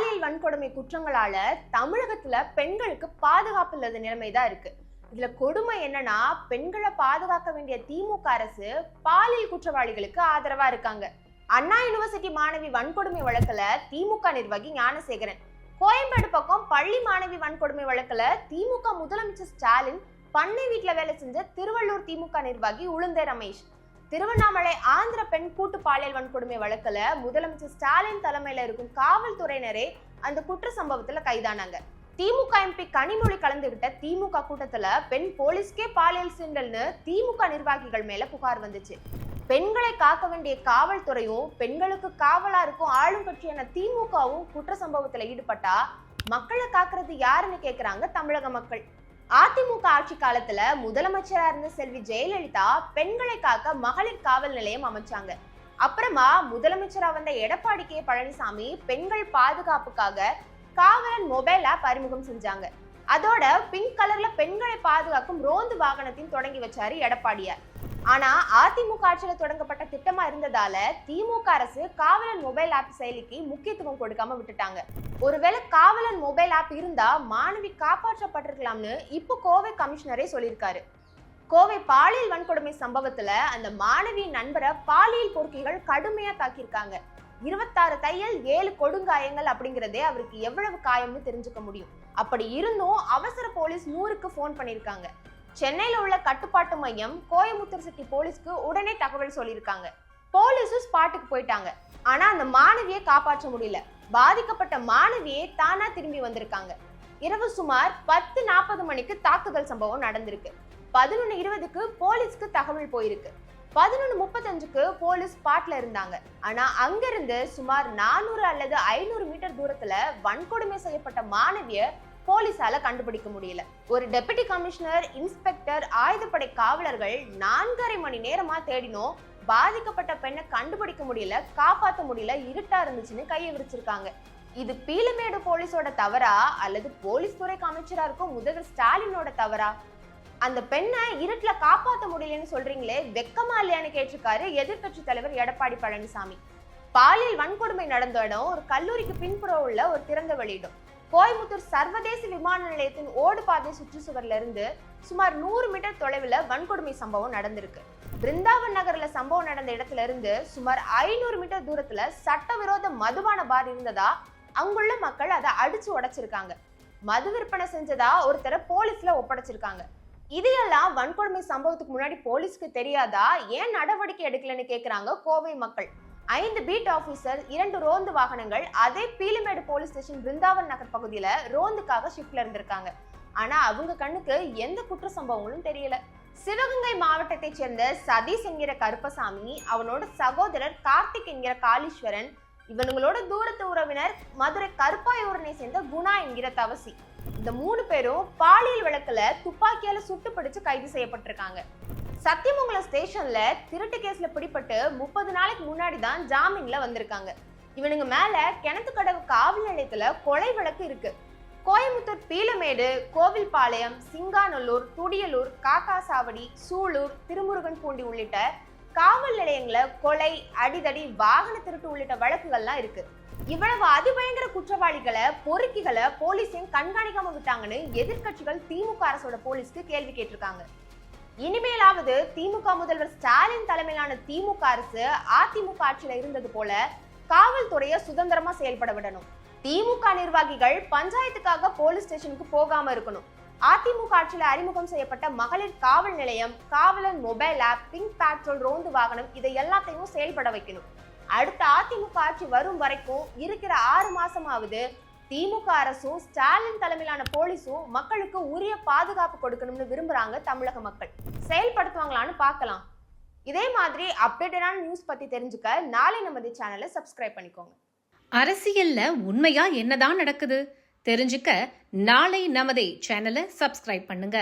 பாலியல் வன்கொடுமை குற்றங்களால தமிழகத்துல பெண்களுக்கு பாதுகாப்பு இல்லாத நிலைமை தான் இருக்கு. இதுல கொடுமை என்னன்னா பெண்களை பாதுகாக்க வேண்டிய திமுக அரசு பாலியல் குற்றவாளிகளுக்கு ஆதரவா இருக்காங்க. அண்ணா யூனிவர்சிட்டி மாணவி வன்கொடுமை வழக்குல திமுக நிர்வாகி ஞானசேகரன். கோயம்பேடு பக்கம் பள்ளி மாணவி வன்கொடுமை வழக்குல திமுக முதலமைச்சர் ஸ்டாலின் பண்ணை வீட்டுல வேலை செஞ்ச திருவள்ளூர் திமுக நிர்வாகி உளுந்தே ரமேஷ். திருவண்ணாமலை ஆந்திர பெண் கூட்டு பாலியல் வன்கொடுமை வழக்குல முதலமைச்சர் ஸ்டாலின் தலைமையில இருக்கும் காவல்துறையினரே அந்த குற்ற சம்பவத்துல கைதானாங்க. திமுக எம்பி கனிமொழி கலந்துகிட்ட திமுக கூட்டத்துல பெண் போலீஸ்க்கே பாலியல் சீண்டல்னு திமுக நிர்வாகிகள் மேல புகார் வந்துச்சு. பெண்களை காக்க வேண்டிய காவல்துறையும் பெண்களுக்கு காவலா இருக்கும் ஆளும் கட்சியான திமுகவும் குற்ற சம்பவத்துல ஈடுபட்டா மக்களை காக்குறது யாருன்னு கேக்குறாங்க தமிழக மக்கள். அதிமுக ஆட்சி காலத்துல முதலமைச்சரா இருந்த செல்வி ஜெயலலிதா பெண்களை காக்க மகளிர் காவல் நிலையம் அமைச்சாங்க. அப்புறமா முதலமைச்சரா வந்த எடப்பாடி கே பழனிசாமி பெண்கள் பாதுகாப்புக்காக காவலன் மொபைல் ஆப் அறிமுகம் செஞ்சாங்க. அதோட பிங்க் கலர்ல பெண்களை பாதுகாக்கும் ரோந்து வாகனத்தையும் தொடங்கி வச்சாரு எடப்பாடியார். ஆனா அதிமுக ஆட்சியில தொடங்கப்பட்ட திட்டமா இருந்ததால திமுக அரசு காவலன் மொபைல் ஆப் செயலிக்கு முக்கியத்துவம் கொடுக்காம விட்டுட்டாங்க. ஒருவேளை காவலன் மொபைல் ஆப் இருந்தா மாணவி காப்பாற்றப்பட்டிருக்கலாம்னு இப்போ கோவை கமிஷனரே சொல்லியிருக்காரு. கோவை பாலியல் வன்கொடுமை சம்பவத்துல அந்த மாணவி நண்பரை பாலியல் பொறுக்கிகள் கடுமையா தாக்கியிருக்காங்க. இருபத்தாறு தையல் ஏழு கொடுங்காயங்கள் அப்படிங்கிறதே அவருக்கு எவ்வளவு காயம்னு தெரிஞ்சுக்க முடியும். அப்படி இருந்தும் அவசர போலீஸ் நூறுக்கு ஃபோன் பண்ணியிருக்காங்க. சென்னையில் உள்ள கட்டுப்பாட்டு மையம் கோயம்புத்தூர் சிட்டி போலீஸ்க்கு உடனே தகவல் சொல்லியிருக்காங்க. போலீஸும் ஸ்பாட்டுக்கு போயிட்டாங்க. ஆனா அந்த மாணவியை காப்பாற்ற முடியல. பாதிக்கப்பட்ட மாணவியே தானா திரும்பி வந்திருக்காங்க. இரவு சுமார் பத்து நாற்பது மணிக்கு தாக்குதல் சம்பவம் நடந்திருக்கு. பதினொன்று இருபதுக்கு போலீஸ்க்கு தகவல் போயிருக்கு. பதினொன்று முப்பத்தஞ்சுக்கு போலீஸ் ஸ்பாட்ல இருந்தாங்க. ஆனா அங்கிருந்து சுமார் நானூறு அல்லது ஐநூறு மீட்டர் தூரத்துல வன்கொடுமை செய்யப்பட்ட மாணவிய போலீஸால கண்டுபிடிக்க முடியல. ஒரு டெபுட்டி கமிஷனர் இன்ஸ்பெக்டர் ஆயுதப்படை காவலர்கள் நான்கரை மணி நேரமா தேடினோம். பாதிக்கப்பட்ட பெண்ணை கண்டுபிடிக்க முடியல காப்பாற்ற முடியல இருட்டா இருந்துச்சுன்னு கையை விரிச்சிருக்காங்க. இது பீலமேடு போலீஸோட தவறா? அல்லது போலீஸ் துறைக்கு அமைச்சரா இருக்கும் முதல்வர் ஸ்டாலினோட தவறா? அந்த பெண்ணை இருட்டுல காப்பாற்ற முடியலன்னு சொல்றீங்களே வெக்கமா இல்லையான்னு கேட்டிருக்காரு எதிர்க்கட்சி தலைவர் எடப்பாடி பழனிசாமி. பாலியல் வன்கொடுமை நடந்த இடம் ஒரு கல்லூரிக்கு பின்புறம் உள்ள ஒரு திறந்த வெளியிடம். கோயம்புத்தூர் சர்வதேச விமான நிலையத்தின் ஓடு பாதை சுற்றுச்சுவர்ல இருந்து சுமார் நூறு மீட்டர் தொலைவில் வன்கொடுமை சம்பவம் நடந்திருக்கு. பிருந்தாவன் நகர்ல சம்பவம் நடந்த இடத்துல இருந்து சுமார் ஐநூறு மீட்டர் தூரத்துல சட்டவிரோத மதுபான பார் இருந்ததா அங்குள்ள மக்கள் அதை அடிச்சு உடைச்சிருக்காங்க. மது விற்பனை செஞ்சதா ஒருத்தரை போலீஸ்ல ஒப்படைச்சிருக்காங்க. இதையெல்லாம் வன்கொடுமை சம்பவத்துக்கு முன்னாடி போலீஸ்க்கு தெரியாதா ஏன் நடவடிக்கை எடுக்கலன்னு கேக்குறாங்க கோவை மக்கள். ஐந்து பீட் ஆபீசர் இரண்டு ரோந்து வாகனங்கள் அதே பீலிமேடு போலீஸ் ஸ்டேஷன் பிருந்தாவன் நகர் பகுதியில ரோந்துக்காக ஷிஃப்ட்ல இருந்திருக்காங்க. ஆனா அவங்க கண்ணுக்கு எந்த குற்ற சம்பவங்களும் தெரியல. சிவகங்கை மாவட்டத்தைச் சேர்ந்த சதீஷ் என்கிற கருப்பசாமி அவனோட சகோதரர் கார்த்திக் என்கிற காளீஸ்வரன் இவனுங்களோட தூரத்து உறவினர் மதுரை கருப்பாயூரனை சேர்ந்த குணா என்கிற தவசி. இந்த மூணு பேரும் பாலியல் வழக்குல துப்பாக்கியால சுட்டு பிடிச்சு கைது செய்யப்பட்டிருக்காங்க. சத்தியமங்கலம் ஸ்டேஷன்ல திருட்டு கேஸ்ல பிடிபட்டு முப்பது நாளைக்கு முன்னாடி தான் ஜாமீன்ல வந்திருக்காங்க. இவனுங்க மேல கிணத்துக்கடவு காவல் நிலையத்துல கொலை வழக்கு இருக்கு. கோயம்புத்தூர் பீலமேடு கோவில்பாளையம் சிங்காநல்லூர் துடியலூர் காக்காசாவடி சூலூர் திருமுருகன் பூண்டி உள்ளிட்ட காவல் நிலையங்களில் கொலை அடிதடி வாகன திருட்டு உள்ளிட்ட வழக்குகள்லாம் இருக்கு. இவ்வளவு அதிபயங்கர குற்றவாளிகளை பொறுக்கிகளை போலீஸையும் கண்காணிக்காம விட்டாங்கன்னு எதிர்க்கட்சிகள் திமுக அரசோட போலீஸ்க்கு கேள்வி கேட்டிருக்காங்க. இனிமேலாவது திமுக முதல்வர் ஸ்டாலின் தலைமையிலான திமுக அரசு அதிமுக ஆட்சியில இருந்தது போல காவல்துறையை சுதந்திரமா செயல்பட விடணும். திமுக நிர்வாகிகள் பஞ்சாயத்துக்காக போலீஸ் ஸ்டேஷனுக்கு போகாம இருக்கணும். அதிமுக ஆட்சியில் அறிமுகம் செய்யப்பட்ட மகளிர் காவல் நிலையம் காவலன் மொபைல் ஆப் பிங்க் பேட்ரோல் ரோந்து வாகனம் இதை எல்லாத்தையும் செயல்பட வைக்கணும். அடுத்த அதிமுக ஆட்சி வரும் வரைக்கும் இருக்கிற ஆறு மாசமாவது திமுக அரசும் ஸ்டாலின் தலைமையிலான போலீஸும் மக்களுக்கு உரிய பாதுகாப்பு கொடுக்கணும்னு விரும்புறாங்க தமிழக மக்கள். செயல்படுத்துவாங்களான்னு பார்க்கலாம். இதே மாதிரி அப்டேட்டடான நியூஸ் பத்தி தெரிஞ்சுக்க நாளை நமது சேனலை சப்ஸ்கிரைப் பண்ணிக்கோங்க. அரசியல்ல உண்மையா என்னதான் நடக்குது? தெரிஞ்சுக்க நாளை நமதே சேனலை சப்ஸ்கிரைப் பண்ணுங்க.